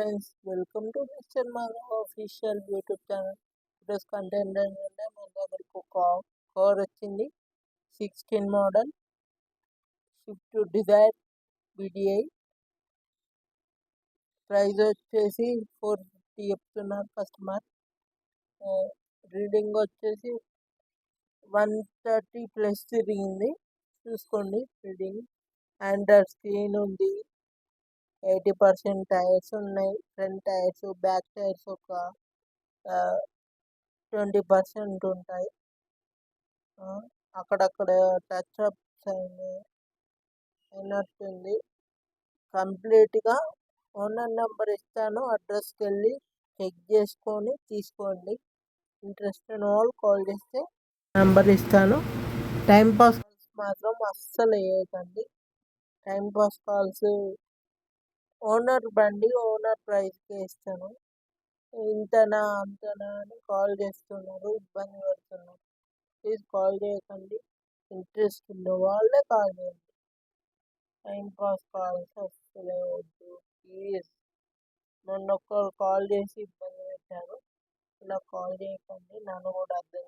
Friends welcome to mister Madhav official YouTube channel ఈరోజు content ఏంటంటే మన దగ్గరకు ఒక కార్ వచ్చింది. Sixteen model Swift Dzire BDI price వచ్చేసి ఫోర్ ఫిఫ్టీ చెప్తున్నారు కస్టమర్ రీడింగ్ వచ్చేసి వన్ థర్టీ ప్లస్ తిరిగింది చూసుకోండి రీడింగ్ ఆండ్రాయిడ్ స్క్రీన్ ఉంది. ఎయిటీ పర్సెంట్ టైర్స్ ఉన్నాయి. ఫ్రంట్ టైర్స్ బ్యాక్ టైర్స్ ఒక ట్వంటీ పర్సెంట్ ఉంటాయి. అక్కడక్కడ టచ్ అప్స్ అయినాయి అయినట్టుంది కంప్లీట్గా ఓనర్ నెంబర్ ఇస్తాను. అడ్రస్కి వెళ్ళి చెక్ చేసుకొని తీసుకోండి. ఇంట్రెస్ట్ ఉన్న వాళ్ళు కాల్ చేస్తే నెంబర్ ఇస్తాను. టైంపాస్ మాత్రం అస్సలు వేయకండి. టైంపాస్ కాల్స్ ఓనర్ బండి ఓనర్ ప్రైస్కి ఇస్తాను. ఇంతనా అంతనా అని కాల్ చేస్తున్నారు ఇబ్బంది పడుతున్నారు. ప్లీజ్ కాల్ చేయకండి. ఇంట్రెస్ట్ ఉన్న వాళ్ళే కాల్ చేయండి. టైం పాస్ కాల్స్ అస్సలే వద్దు ప్లీజ్. మొన్న ఒక్కరు కాల్ చేసి ఇబ్బంది పెట్టారు. ఇలా కాల్ చేయకండి. నన్ను కూడా అర్థం